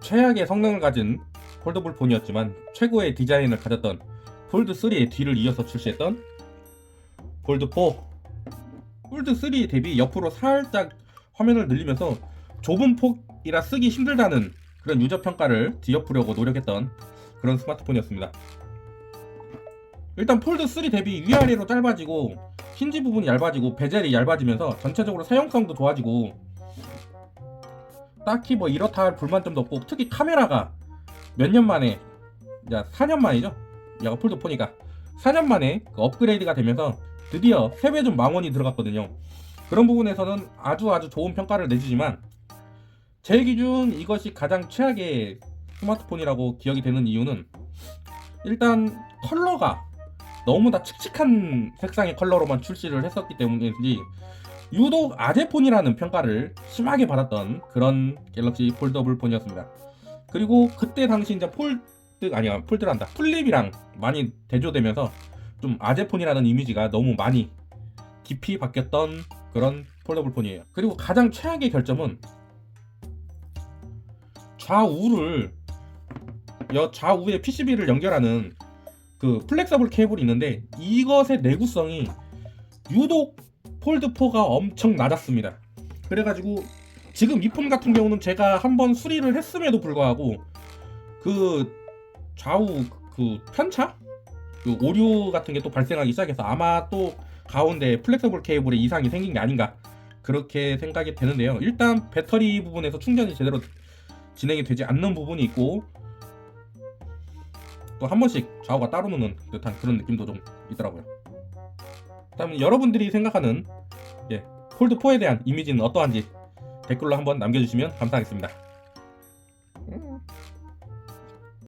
최악의 성능을 가진 폴더블 폰이었지만 최고의 디자인을 가졌던 폴드 3의 뒤를 이어서 출시했던 폴드 4 폴드 3 대비 옆으로 살짝 화면을 늘리면서 좁은 폭이라 쓰기 힘들다는 그런 유저 평가를 뒤엎으려고 노력했던 그런 스마트폰이었습니다. 일단 폴드 3 대비 위아래로 짧아지고 힌지 부분이 얇아지고 베젤이 얇아지면서 전체적으로 사용성도 좋아지고 딱히 뭐 이렇다 할 불만점도 없고 특히 카메라가 몇 년 만에 야 4년 만이죠? 폴드 포니까. 4년 만에 그 업그레이드가 되면서 드디어 세배 좀 망원이 들어갔거든요. 그런 부분에서는 아주 아주 좋은 평가를 내주지만 제 기준 이것이 가장 최악의 스마트폰이라고 기억이 되는 이유는 일단 컬러가 너무 다 칙칙한 색상의 컬러로만 출시를 했었기 때문인지 유독 아재폰이라는 평가를 심하게 받았던 그런 갤럭시 폴더블 폰이었습니다. 그리고 그때 당시 이제 폴드 아니야 폴드란다 플립이랑 많이 대조되면서 좀 아재폰이라는 이미지가 너무 많이 깊이 바뀌었던 그런 폴더블 폰이에요. 그리고 가장 최악의 결점은 좌우를 여 좌우에 PCB를 연결하는 그 플렉서블 케이블이 있는데 이것의 내구성이 유독 폴드4가 엄청 낮았습니다. 그래가지고 지금 이 폰 같은 경우는 제가 한번 수리를 했음에도 불구하고 그 좌우 그 편차? 그 오류 같은 게 또 발생하기 시작해서 아마 또 가운데 플렉서블 케이블에 이상이 생긴 게 아닌가 그렇게 생각이 되는데요. 일단 배터리 부분에서 충전이 제대로 진행이 되지 않는 부분이 있고 또 한 번씩 좌우가 따로 노는 듯한 그런 느낌도 좀 있더라고요. 다음 여러분들이 생각하는 예, 폴드 4에 대한 이미지는 어떠한지 댓글로 한번 남겨주시면 감사하겠습니다.